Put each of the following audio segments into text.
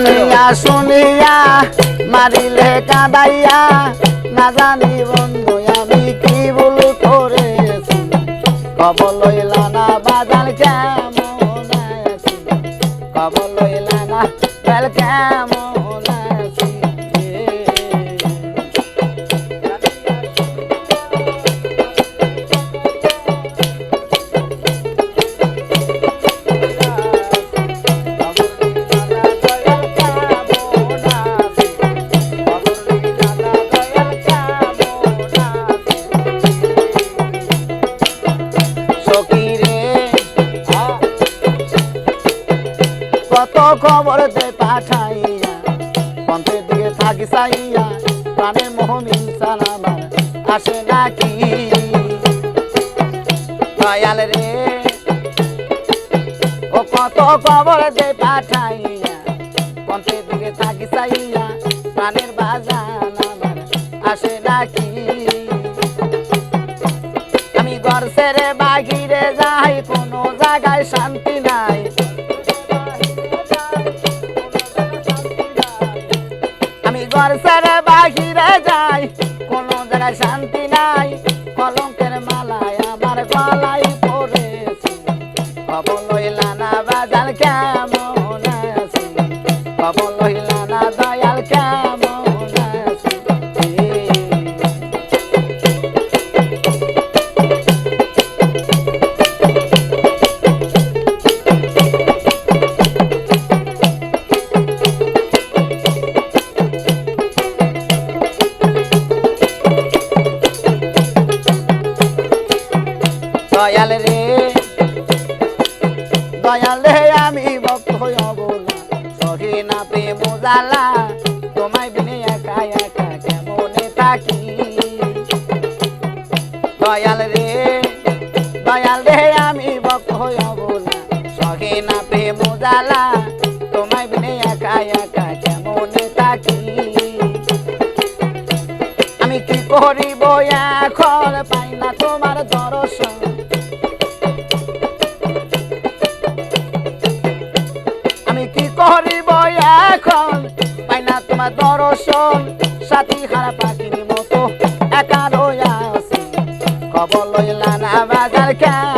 জানিয়া শুনিয়া মারিলে কাদাইয়া, না জানি বন্ধু, আমি কি বলু করে খবর না বাজার কেমন কত খবর দে পাঠাইয়া পন্থের দিকে থাকি প্রাণের মোহন ইনসান আমার, আসে নাকি? রে, ও কত খবর পাঠাইয়া থাকি প্রাণের বাজান আমার, আসে নাকি? আমি ছেড়ে বাহিরে যাই, কোনো জায়গায় শান্তি নাই। ঘর সারা বাহিরে যাই কোনো জায়গায় শান্তি নাই। কলঙ্কের মালায় আমার গলায় পড়েছে। খবর দয়াল রে। দয়াল রে, আমি ভক্ত হব না সহি না প্রেম জালা তোমায় বিনে একা একা কেমনে থাকি? দয়াল রে দয়াল রে, আমি ভক্ত হব না সহি না প্রেম জালা তোমায় বিনে একা একা কেমনে থাকি? আমি কি করিব? এখন পাই না তোমার দর্শন সাথী হারা পাখির মতো একা রইয়া আছি খবর লইলা না বাজার কেমন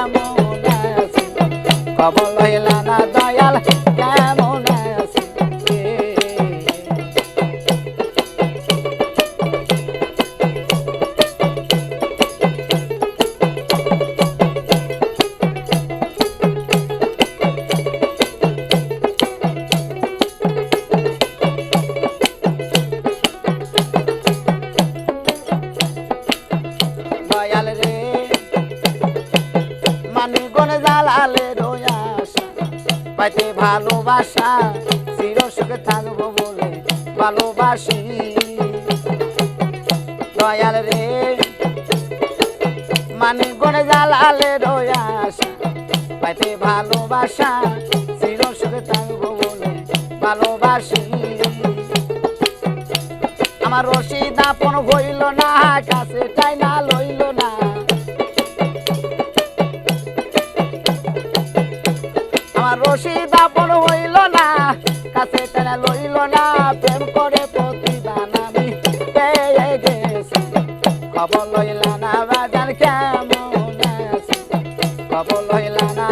পাইতে ভালোবাসা চির সুখে থাকব বলে ভালোবাসি। দয়াল রে মানিগণ জালালে রয়াসা পাইতে ভালোবাসা চির সুখে থাকব বলে ভালোবাসি। আমার রশিদ আপন হইল না, কাছে চাই না লইল যে তারা লইল না, প্রেম করে প্রতিদান আমি পেয়ে গেছি। খবর লইল না, বাজার কেমন খবর লইল না